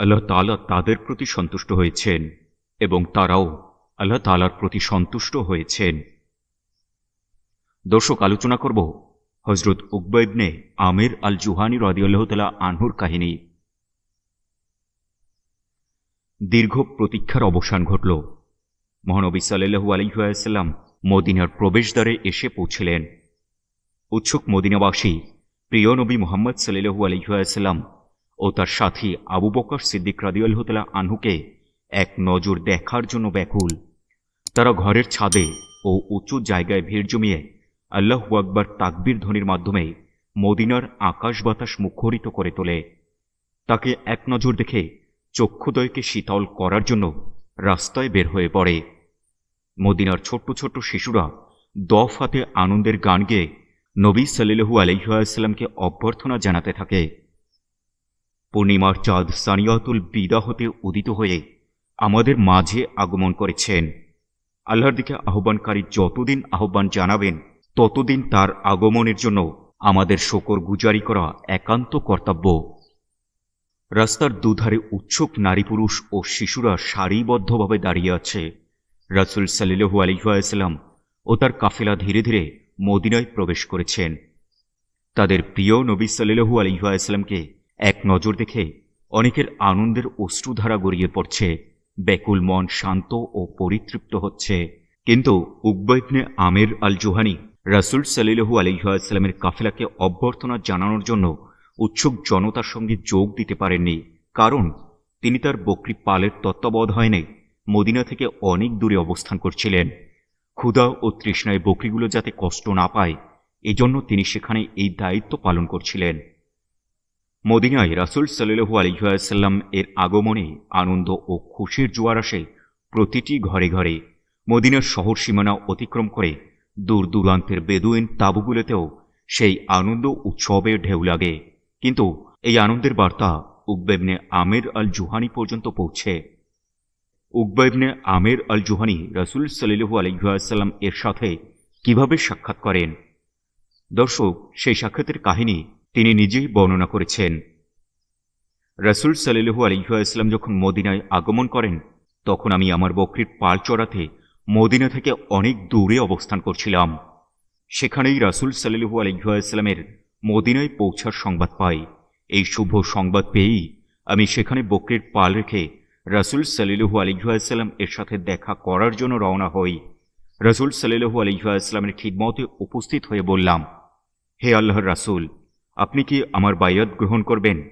আল্লাহ তাআলা তাদের প্রতি সন্তুষ্ট হয়েছেন এবং তারাও আল্লাহ তালার প্রতি সন্তুষ্ট হয়েছেন। দর্শক, আলোচনা করব হজরত উকবাইবনে আমির আল জুহানি রাদিউল্লাহ তালা আনহুর কাহিনী। দীর্ঘ প্রতীক্ষার অবসান ঘটল। মহানবী সাল্লু আলহিহাসাল্লাম মদিনার প্রবেশদ্বারে এসে পৌঁছলেন। উৎসুক মদিনাবাসী প্রিয় নবী মোহাম্মদ সাল্লু আলহিহাসাল্লাম ও তার সাথী আবু বকর সিদ্দিক রাদিউল্লাহতালা আনহুকে এক নজর দেখার জন্য ব্যাকুল। তারা ঘরের ছাদে ও উঁচু জায়গায় ভিড় জমিয়ে আল্লাহ আকবর তাকবির ধ্বনির মাধ্যমে মদিনার আকাশ বাতাস মুখরিত করে তোলে। তাকে এক নজর দেখে চক্ষুদয়কে শীতল করার জন্য রাস্তায় বের হয়ে পড়ে। মদিনার ছোট্ট ছোট্ট শিশুরা দফ হাতে আনন্দের গান গেয়ে নবী সাল্লু আলহিহাস্লামকে অভ্যর্থনা জানাতে থাকে। পূর্ণিমার চাঁদ সানিয়াতুল বিদা হতে উদিত হয়ে আমাদের মাঝে আগমন করেছেন। আল্লাহর দিকে আহ্বানকারী যতদিন আহ্বান জানাবেন, ততদিন তার আগমনের জন্য আমাদের শকর গুজারি করা একান্ত কর্তব্য। রাস্তার দুধারে উৎসুক নারী পুরুষ ও শিশুরা সারিবদ্ধভাবে দাঁড়িয়ে আছে। রাসুল সাল্লু আলিহাস্লাম ও তার কাফেলা ধীরে ধীরে মদিনায় প্রবেশ করেছেন। তাদের প্রিয় নবী সাল্লু আলিহাস্লামকে এক নজর দেখে অনেকের আনন্দের অশ্রুধারা গড়িয়ে পড়ছে। ব্যাকুল মন শান্ত ও পরিতৃপ্ত হচ্ছে। কিন্তু উকবৈবনে আমের আল জোহানি রাসুল সাল্লু আলহিহাস্লামের কাফেলাকে অভ্যর্থনা জানানোর জন্য উৎসুক জনতার সঙ্গে যোগ দিতে পারেননি। কারণ তিনি তার বকরি পালের তত্ত্বাবধানে মদিনা থেকে অনেক দূরে অবস্থান করছিলেন। ক্ষুধা ও তৃষ্ণায় বকরিগুলো যাতে কষ্ট না পায়, এজন্য তিনি সেখানে এই দায়িত্ব পালন করছিলেন। মদিনায় রাসুল সাল্লু আলহিহাসাল্লাম এর আগমনে আনন্দ ও খুশির জোয়ার আসে প্রতিটি ঘরে ঘরে। মদিনার শহর সীমানা অতিক্রম করে দূর দূরান্তের বেদুইন তাঁবুগুলোতেও সেই আনন্দ উৎসবের ঢেউ লাগে। কিন্তু এই আনন্দের বার্তা উকবেবনে আমের আল জুহানি পর্যন্ত পৌঁছে। উকবেবনে আমের আল জুহানি রাসুল সাল্লু আলহিহাসাল্লাম এর সাথে কীভাবে সাক্ষাৎ করেন? দর্শক, সেই সাক্ষাতের কাহিনী তিনি নিজেই বর্ণনা করেছেন। রাসুল সাল্লু আলহিহাস্লাম যখন মদিনায় আগমন করেন, তখন আমি আমার বকরির পাল চড়াতে মদিনা থেকে অনেক দূরে অবস্থান করছিলাম। সেখানেই রাসুল সাল্লু আলহিহাস্লামের মদিনায় পৌঁছার সংবাদ পাই। এই শুভ সংবাদ পেয়েই আমি সেখানে বকরির পাল রেখে রাসুল সাল্লু আলহিহাস্লাম এর সাথে দেখা করার জন্য রওনা হই। রাসুল সাল্লু আলহিহাস্লামের খিদমতে উপস্থিত হয়ে বললাম, হে আল্লাহর রাসুল আপনি কি আমার বায়াত গ্রহণ করবেন?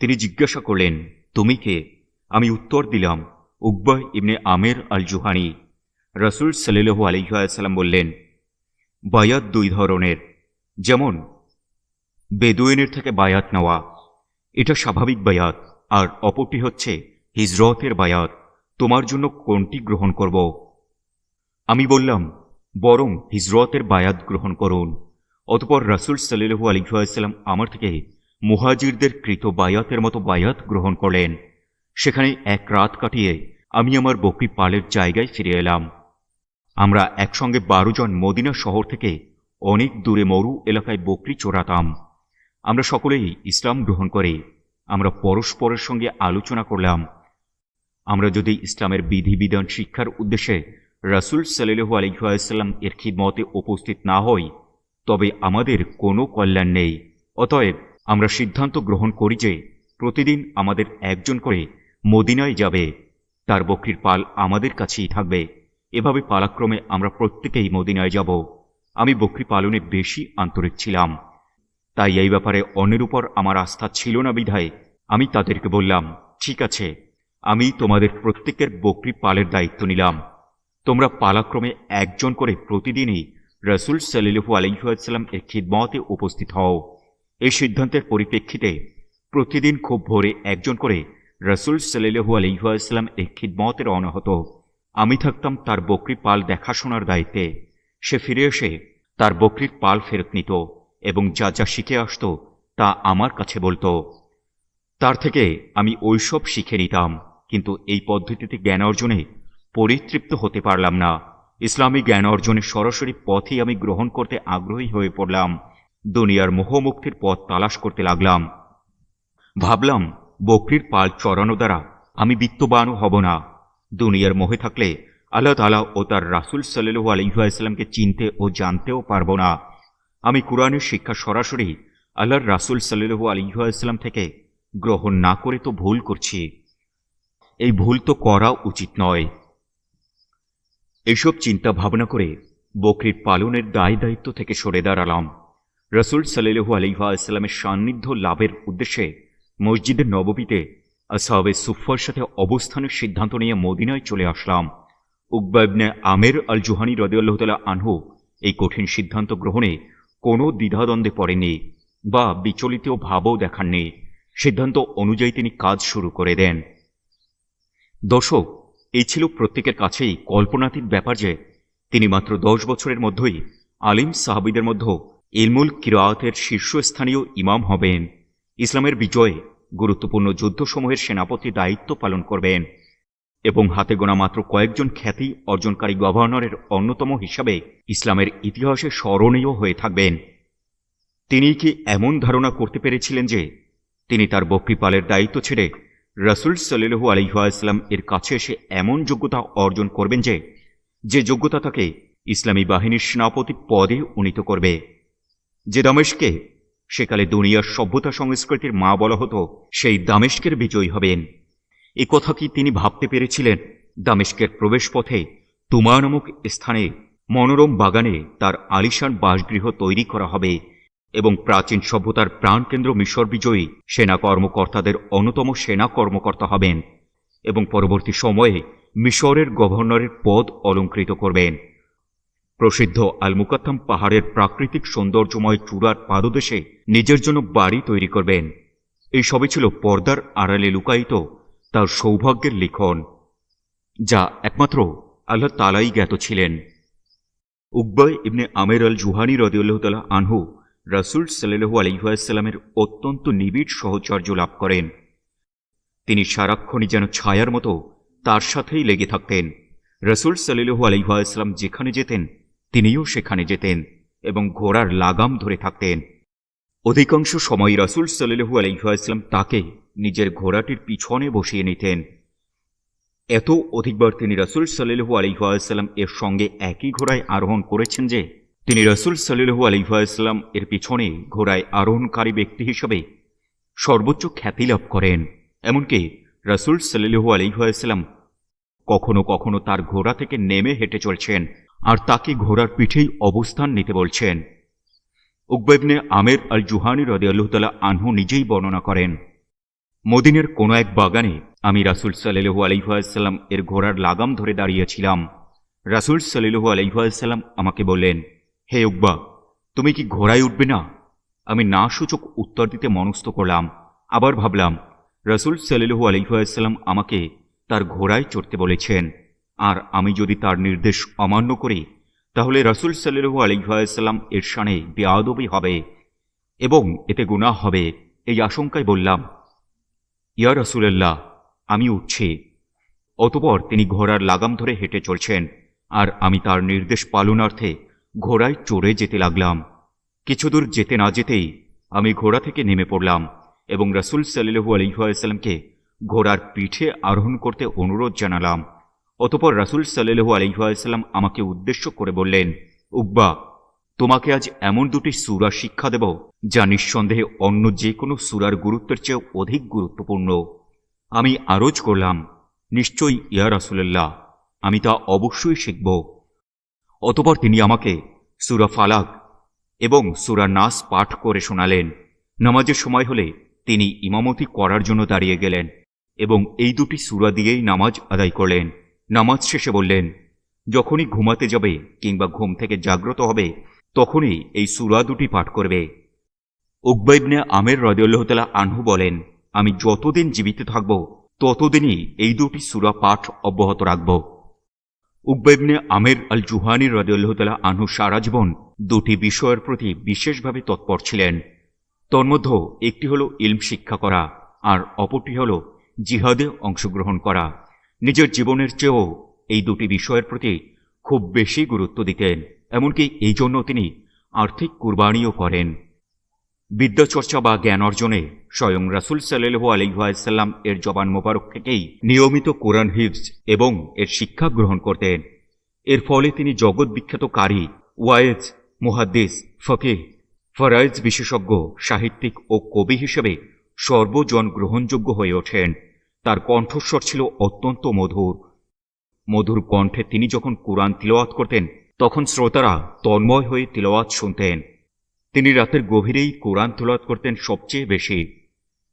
তিনি জিজ্ঞাসা করলেন, তুমি কে? আমি উত্তর দিলাম, উকবাহ ইবনে আমের আল জুহানি রসুল সাল্লু আলহিহাসাল্লাম বললেন, বায়াত দুই ধরনের। যেমন, বেদুইনের থেকে বায়াত নেওয়া, এটা স্বাভাবিক বায়াত। আর অপরটি হচ্ছে, হিজরতের বায়াত, তোমার জন্য কোনটি গ্রহণ করব? আমি বললাম, বরং হিজরতের বায়াত গ্রহণ করুন। অতপর রাসুল সাল্লু আলিহাসাল্লাম আমার থেকে মুহাজিরদের কৃত বায়াতের মতো বায়াত গ্রহণ করলেন। সেখানে এক রাত কাটিয়ে আমি আমার বকরি পালের জায়গায় ফিরে এলাম। আমরা একসঙ্গে বারো জন মদিনা শহর থেকে অনেক দূরে মরু এলাকায় বকরি চোরাতাম আমরা সকলেই ইসলাম গ্রহণ করে আমরা পরস্পরের সঙ্গে আলোচনা করলাম। আমরা যদি ইসলামের বিধিবিধান শিক্ষার উদ্দেশ্যে রাসুল সাল্লু আলিহাসাল্লাম এর খিদমতে উপস্থিত না হই তবে আমাদের কোনো কল্যাণ নেই। অতএব আমরা সিদ্ধান্ত গ্রহণ করি যে প্রতিদিন আমাদের একজন করে মদিনায় যাবে। তার বকরির পাল আমাদের কাছেই থাকবে। এভাবে পালাক্রমে আমরা প্রত্যেকেই মদিনায় যাব। আমি বকরি পালনে বেশি আন্তরিক ছিলাম। তাই এই ব্যাপারে অন্যের উপর আমার আস্থা ছিল না বিধায় আমি তাদেরকে বললাম, ঠিক আছে, আমি তোমাদের প্রত্যেকের বকরি পালের দায়িত্ব নিলাম। তোমরা পালাক্রমে একজন করে প্রতিদিনই রসুল সাল্লু আলহিহাস্লাম এর খিদমতে উপস্থিত হও। এই সিদ্ধান্তের পরিপ্রেক্ষিতে প্রতিদিন খুব ভোরে একজন করে রসুল সাল্লু আলহিহাস্লাম এর রওনা হতো। আমি থাকতাম তার বকরি পাল দেখাশোনার দায়িত্বে। সে ফিরে এসে তার বকরির পাল ফেরত নিত এবং যা যা শিখে আসত তা আমার কাছে বলতো। তার থেকে আমি ওইসব শিখে নিতাম, কিন্তু এই পদ্ধতিতে জ্ঞান অর্জনে পরিতৃপ্ত হতে পারলাম না। ইসলামী জ্ঞান অর্জনের সরাসরি পথেই আমি গ্রহণ করতে আগ্রহী হয়ে পড়লাম। দুনিয়ার মোহমুক্তির পথ তালাশ করতে লাগলাম। ভাবলাম, বকরির পাল চড়ানো দ্বারা আমি বিত্তবানও হব না। দুনিয়ার মোহে থাকলে আল্লাহ তালা ও তার রাসুল সাল্লু আলহিহাস্লামকে চিনতে ও জানতেও পারব না। আমি কোরআনের শিক্ষা সরাসরি আল্লাহর রাসুল সাল্লু আলহিহাস্লাম থেকে গ্রহণ না করে তো ভুল করছি। এই ভুল তো করা উচিত নয়। এইসব চিন্তা ভাবনা করে বকরির পালনের দায় দায়িত্ব থেকে সরে দাঁড়ালাম। রসুল সাল্লু আলহিহাস্লামের সান্নিধ্য লাভের উদ্দেশ্যে মসজিদের নববীতে আসহাবে সুফার সাথে অবস্থানের সিদ্ধান্ত নিয়ে মদিনায় চলে আসলাম। উকবা ইবনে আমের আল জুহানি রদিউল্লাহ তালা আনহু এই কঠিন সিদ্ধান্ত গ্রহণে কোনো দ্বিধাদ্বন্দ্বে পড়েনি বা বিচলিত ভাবও দেখাননি। সিদ্ধান্ত অনুযায়ী তিনি কাজ শুরু করে দেন। দর্শক এই ছিল প্রত্যেকের কাছেই কল্পনাতীত ব্যাপার যে তিনি মাত্র দশ বছরের মধ্যেই আলিম সাহাবিদের মধ্যে ইলমুল কিরাতের শীর্ষস্থানীয় ইমাম হবেন। ইসলামের বিজয়ে গুরুত্বপূর্ণ যুদ্ধসমূহের সেনাপতি দায়িত্ব পালন করবেন এবং হাতে গোনা মাত্র কয়েকজন খ্যাতি অর্জনকারী গভর্নরের অন্যতম হিসাবে ইসলামের ইতিহাসে স্মরণীয় হয়ে থাকবেন। তিনি কি এমন ধারণা করতে পেরেছিলেন যে তিনি তার বকরিপালের দায়িত্ব ছেড়ে রসুল সাল্লু আলহিহাস্লাম এর কাছে এসে এমন যোগ্যতা অর্জন করবেন যে যে যোগ্যতা তাকে ইসলামী বাহিনীর সেনাপতি পদে উন্নীত করবে। যে দামেশকে সেকালে দুনিয়ার সভ্যতা সংস্কৃতির মা বলা হতো, সেই দামেশকের বিজয়ী হবেন। এ কথা কি তিনি ভাবতে পেরেছিলেন? দামেশকের প্রবেশপথে তুমা নামক স্থানে মনোরম বাগানে তার আলিশান বাসগৃহ তৈরি করা হবে। এবং প্রাচীন সভ্যতার প্রাণকেন্দ্র মিশর বিজয়ী সেনা কর্মকর্তাদের অন্যতম সেনা কর্মকর্তা হবেন এবং পরবর্তী সময়ে মিশরের গভর্নরের পদ অলঙ্কৃত করবেন। প্রসিদ্ধ আল মুকাত্তাম পাহাড়ের প্রাকৃতিক সৌন্দর্যময় চূড়ার পাদদেশে নিজের জন্য বাড়ি তৈরি করবেন। এই সবই ছিল পর্দার আড়ালে লুকায়িত তার সৌভাগ্যের লিখন, যা একমাত্র আল্লাহ তালাই জ্ঞাত ছিলেন। উকবাই ইবনে আমের আল জুহানি রদিউল্লাহ তালা আনহু রাসুল সাল্লু আলহিহাস্লামের অত্যন্ত নিবিড় সহচর্য লাভ করেন। তিনি সারাক্ষণই যেন ছায়ার মতো তার সাথেই লেগে থাকতেন। রসুল সাল্লু আলহিহাস্লাম যেখানে যেতেন, তিনিও সেখানে যেতেন এবং ঘোড়ার লাগাম ধরে থাকতেন। অধিকাংশ সময় রাসুল সাল্লু আলহিহাস্লাম তাকে নিজের ঘোড়াটির পিছনে বসিয়ে নিতেন। এত অধিকবার তিনি রাসুল সাল্লু আলহিহাস্লাম এর সঙ্গে একই ঘোড়ায় আরোহণ করেছেন যে তিনি রসুল সাল্লু আলহিহাস্লাম এর পিছনে ঘোড়ায় আরোহণকারী ব্যক্তি হিসেবে সর্বোচ্চ খ্যাতি লাভ করেন। এমনকি রসুল সাল্লু আলহিহাস্লাম কখনো কখনো তার ঘোড়া থেকে নেমে হেঁটে চলছেন আর তাকে ঘোড়ার পিঠেই অবস্থান নিতে বলছেন। উকবেবনে আমের আল জুহানি রদিয়াল্লাহ তালা আনহু নিজেই বর্ণনা করেন, মদিনের কোনো এক বাগানে আমি রাসুল সাল্লু আলহিহাস্লাম এর ঘোড়ার লাগাম ধরে দাঁড়িয়েছিলাম। রাসুল সাল্লু আলহিহাস্লাম আমাকে বললেন হে উকবা তুমি কি ঘোড়ায় উঠবে না? আমি না সূচক উত্তর দিতে মনস্থ করলাম। আবার ভাবলাম, রসুল সাল্লু আলহিহাস্লাম আমাকে তার ঘোড়ায় চড়তে বলেছেন। আর আমি যদি তার নির্দেশ অমান্য করি, তাহলে রসুল সাল্লু আলহিহাস্লাম এর সানে বেয়াদবি হবে এবং এতে গুনাহ হবে এই আশঙ্কায় বললাম, ইয়া রসুল্লাহ আমি উঠছি। অতপর তিনি ঘোড়ার লাগাম ধরে হেঁটে চলছেন, আর আমি তার নির্দেশ পালনার্থে ঘোড়ায় চড়ে যেতে লাগলাম। কিছুদূর যেতে না যেতেই আমি ঘোড়া থেকে নেমে পড়লাম এবং রসুল সাল্লু আলহিহাস্লামকে ঘোড়ার পিঠে আরোহণ করতে অনুরোধ জানালাম। অতপর রাসুল সাল্লু আলহিহাস্লাম আমাকে উদ্দেশ্য করে বললেন, উকবা, তোমাকে আজ এমন দুটি সুরা শিক্ষা দেব যা নিঃসন্দেহে অন্য যে কোনো সুরার গুরুত্বের চেয়ে অধিক গুরুত্বপূর্ণ। আমি আরজ করলাম, নিশ্চয়ই ইয়া রাসুল্লাহ আমি তা অবশ্যই শিখব। অতপর তিনি আমাকে সুরা ফালাক এবং সুরা নাস পাঠ করে শোনালেন। নামাজের সময় হলে তিনি ইমামতি করার জন্য দাঁড়িয়ে গেলেন এবং এই দুটি সুরা দিয়েই নামাজ আদায় করলেন। নামাজ শেষে বললেন, যখনই ঘুমাতে যাবে কিংবা ঘুম থেকে জাগ্রত হবে, তখনই এই সুরা দুটি পাঠ করবে। উকবাইবনে আমের রদিউল্লাহ তালা আনহু বলেন, আমি যতদিন জীবিত থাকব, ততদিনই এই দুটি সুরা পাঠ অব্যাহত রাখব। উকবাইবনে আমের আল জুহানি রদিউল্লাহ তালা আনহু সারা জীবন দুটি বিষয়ের প্রতি বিশেষভাবে তৎপর ছিলেন। তন্মধ্যে একটি হল ইলম শিক্ষা করা আর অপরটি হল জিহাদে অংশগ্রহণ করা। নিজের জীবনের চেয়েও এই দুটি বিষয়ের প্রতি খুব বেশি গুরুত্ব দিতেন, এমনকি এই জন্য তিনি আর্থিক কুরবানিও করেন। বিদ্যাচর্চা বা জ্ঞান অর্জনে স্বয়ং রাসুল সাল্লু আলহাসাল্লাম এর জবান মোবারক থেকেই নিয়মিত কোরআন হিফজ এবং এর শিক্ষা গ্রহণ করতেন। এর ফলে তিনি জগৎ বিখ্যাত কারি, ওয়ায়েজ, মুহাদ্দিস, ফকিহ, ফরাইজ বিশেষজ্ঞ, সাহিত্যিক ও কবি হিসেবে সর্বজন গ্রহণযোগ্য হয়ে ওঠেন। তার কণ্ঠস্বর ছিল অত্যন্ত মধুর। মধুর কণ্ঠে তিনি যখন কোরআন তিলওয়াত করতেন, তখন শ্রোতারা তন্ময় হয়ে তিলওয়াত শুনতেন। তিনি রাতের গভীরেই কোরআন তিলওয়াত করতেন সবচেয়ে বেশি।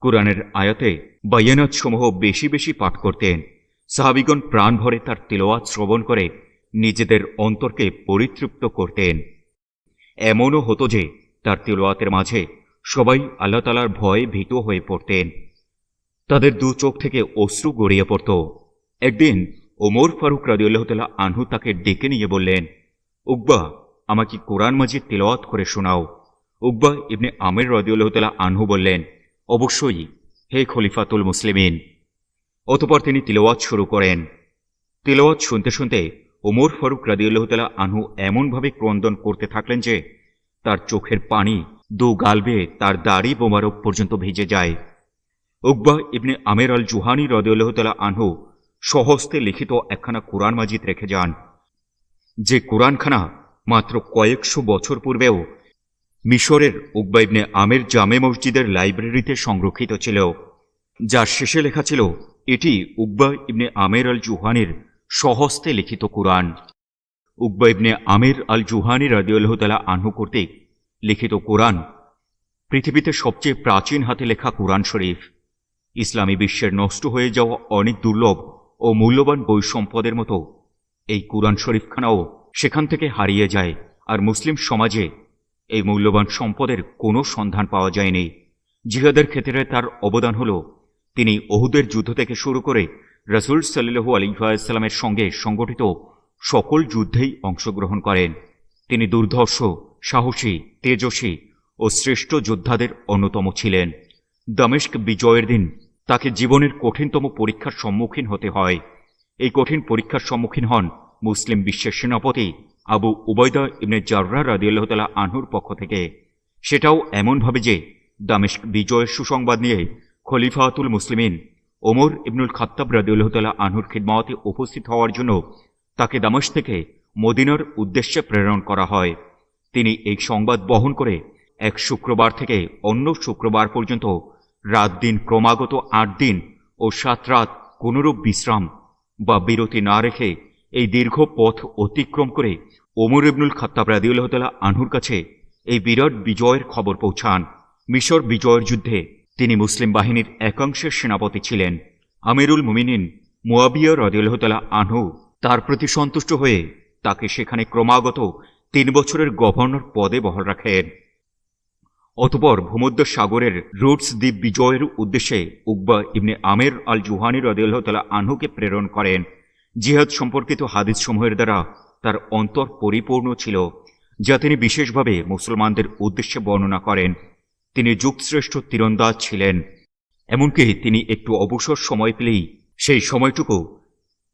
কোরআনের আয়াতে বায়ানাত সমূহ বেশি বেশি পাঠ করতেন। সাহাবিগণ প্রাণ ভরে তার তিলওয়াত শ্রবণ করে নিজেদের অন্তরকে পরিতৃপ্ত করতেন। এমনও হতো যে তার তিলওয়াতের মাঝে সবাই আল্লাহ তালার ভয়ে ভীত হয়ে পড়তেন। তাদের দু চোখ থেকে অশ্রু গড়িয়ে পড়ত। একদিন ওমর ফারুক রাদিউল্লাহ তালা আনহু তাকে ডেকে নিয়ে বললেন, উকবা, আমাকে কোরআন মাজিদ তেলাওয়াত করে শোনাও। উকবা ইবনে আমের রাদিউল্লাহ আনহু বললেন অবশ্যই, হে খলিফাতুল মুসলিমিন। অতপর তিনি তিলওয়াত শুরু করেন। তিলওয়াত শুনতে শুনতে ওমর ফারুক রাদিউল্লাহ তালা আনহু এমনভাবে ক্রন্দন করতে থাকলেন যে, তার চোখের পানি দু গালবে তার দাড়ি বোমারক পর্যন্ত ভিজে যায়। উকবা ইবনে আমের আল জুহানি রদিউল্লাহতালা আনহু সহস্তে লিখিত একখানা কোরআন মাজিদ রেখে যান। যে কোরআনখানা মাত্র কয়েকশো বছর পূর্বেও মিশরের উকবা ইবনে আমের জামে মসজিদের লাইব্রেরিতে সংরক্ষিত ছিল, যার শেষে লেখা ছিল, এটি উকবা ইবনে আমের আল জুহানির সহস্তে লিখিত কোরআন। উকবা ইবনে আমের আল জুহানি রাদিউল্লাহ তালা আনহু কর্তৃক লিখিত কোরআন পৃথিবীতে সবচেয়ে প্রাচীন হাতে লেখা কোরআন শরীফ। ইসলামী বিশ্বের নষ্ট হয়ে যাওয়া অনেক দুর্লভ ও মূল্যবান বই সম্পদের মতো এই কোরআন শরীফখানাও সেখান থেকে হারিয়ে যায়, আর মুসলিম সমাজে এই মূল্যবান সম্পদের কোনো সন্ধান পাওয়া যায়নি। জিহাদের ক্ষেত্রে তার অবদান হল, তিনি অহুদের যুদ্ধ থেকে শুরু করে রসুল সাল্লু আলিহাসাল্লামের সঙ্গে সংগঠিত সকল যুদ্ধেই অংশগ্রহণ করেন। তিনি দুর্ধর্ষ, সাহসী, তেজস্বী ও শ্রেষ্ঠ যোদ্ধাদের অন্যতম ছিলেন। দামেস্ক বিজয়ের দিন তাকে জীবনের কঠিনতম পরীক্ষার সম্মুখীন হতে হয়। এই কঠিন পরীক্ষার সম্মুখীন হন মুসলিম বিশ্বের সেনাপতি আবু উবৈদা ইবনে জার্রা রাদিউল্লাহ তালা আনহুর পক্ষ থেকে। সেটাও এমনভাবে যে দামেস্ক বিজয়ের সুসংবাদ নিয়ে খলিফাতুল মুসলিমিন ওমর ইবনুল খাত্তাব রাদিউল্লাহ তালা আনহুর খিদমাওয়াতে উপস্থিত হওয়ার জন্য তাকে দামেশ থেকে মদিনার উদ্দেশ্যে প্রেরণ করা হয়। তিনি এই সংবাদ বহন করে এক শুক্রবার থেকে অন্য শুক্রবার পর্যন্ত রাত দিন ক্রমাগত আট দিন ও সাত রাত কোনরূপ বিশ্রাম বা বিরতি না রেখে এই দীর্ঘ পথ অতিক্রম করে ওমর ইবনুল খাত্তাব রাদিউল্লাহ তালা আনহুর কাছে এই বিরাট বিজয়ের খবর পৌঁছান। মিশর বিজয়ের যুদ্ধে তিনি মুসলিম বাহিনীর একাংশের সেনাপতি ছিলেন। আমিরুল মুমিনিন মুয়াবিয়া রাদিউল্লাহ তালা আনহু তার প্রতি সন্তুষ্ট হয়ে তাকে সেখানে ক্রমাগত তিন বছরের গভর্নর পদে বহাল রাখেন। অতপর ভূমধ্য সাগরের রুটস দ্বীপ বিজয়ের উদ্দেশ্যে উকবা ইবনে আমের আল জুহানি রদিউল্লাহ তালা আনহুকে প্রেরণ করেন। জিহাদ সম্পর্কিত হাদিস সমূহের দ্বারা তার অন্তর পরিপূর্ণ ছিল, যা তিনি বিশেষভাবে মুসলমানদের উদ্দেশ্যে বর্ণনা করেন। তিনি যুগশ্রেষ্ঠ তীরন্দাজ ছিলেন, এমনকি তিনি একটু অবসর সময় পেলেই সেই সময়টুকু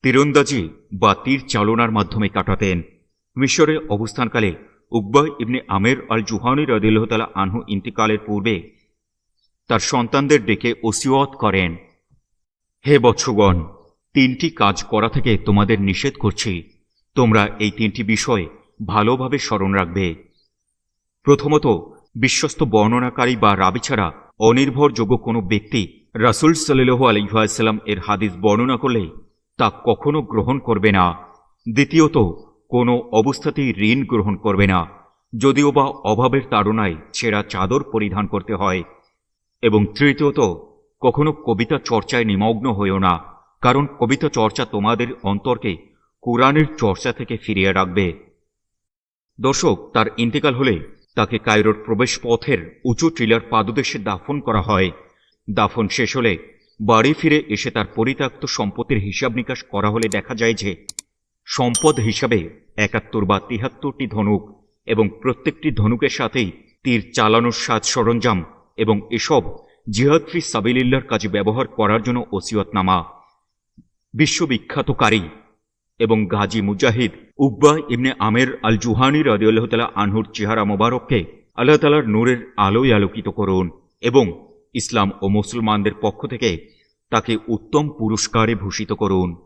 তীরন্দাজি বা তীর চালনার মাধ্যমে কাটাতেন। মিশরে অবস্থানকালে উকবা ইবনে আমের আল জুহানি রদিল্লাহতালা আনহু ইন্তিকালের পূর্বে তার সন্তানদের ডেকে ওসিয়ত করেন, হে বৎসগণ, তিনটি কাজ করা থেকে তোমাদের নিষেধ করছি। তোমরা এই তিনটি বিষয় ভালোভাবে স্মরণ রাখবে। প্রথমত, বিশ্বস্ত বর্ণনাকারী বা রাবি ছাড়া অনির্ভরযোগ্য কোনো ব্যক্তি রাসুল সাল্লু আলহাম এর হাদিস বর্ণনা করলে তা কখনো গ্রহণ করবে না। দ্বিতীয়ত, কোনো অবস্থাতেই ঋণ গ্রহণ করবে না, যদিও বা অভাবের তাড়নায় ছেঁড়া চাদর পরিধান করতে হয়। এবং তৃতীয়ত, কখনো কবিতা চর্চায় নিমগ্ন হইও না, কারণ কবিতা চর্চা তোমাদের অন্তরকে কোরআনের চর্চা থেকে ফিরিয়ে রাখবে। দর্শক, তার ইন্তেকাল হলে তাকে কায়রোর প্রবেশ পথের উঁচু টিলার পাদদেশে দাফন করা হয়। দাফন শেষ হলে বাড়ি ফিরে এসে তার পরিত্যক্ত সম্পত্তির হিসাব নিকাশ করা হলে দেখা যায় যে সম্পদ হিসাবে একাত্তর বা তিহাত্তরটি ধনুক এবং প্রত্যেকটি ধনুকের সাথেই তীর চালানোর সাজ সরঞ্জাম এবং এসব জিহাদফি সাবিলিল্লার কাজে ব্যবহার করার জন্য ওসিয়তনামা। বিশ্ববিখ্যাতকারী এবং গাজী মুজাহিদ, উকবা ইবনে আমের আল জুহানি রাদিউল্লাহ তালা আনহুর চেহারা মোবারককে আল্লাহ তালার নূরের আলোয় আলোকিত করুন এবং ইসলাম ও মুসলমানদের পক্ষ থেকে তাকে উত্তম পুরস্কারে ভূষিত করুন।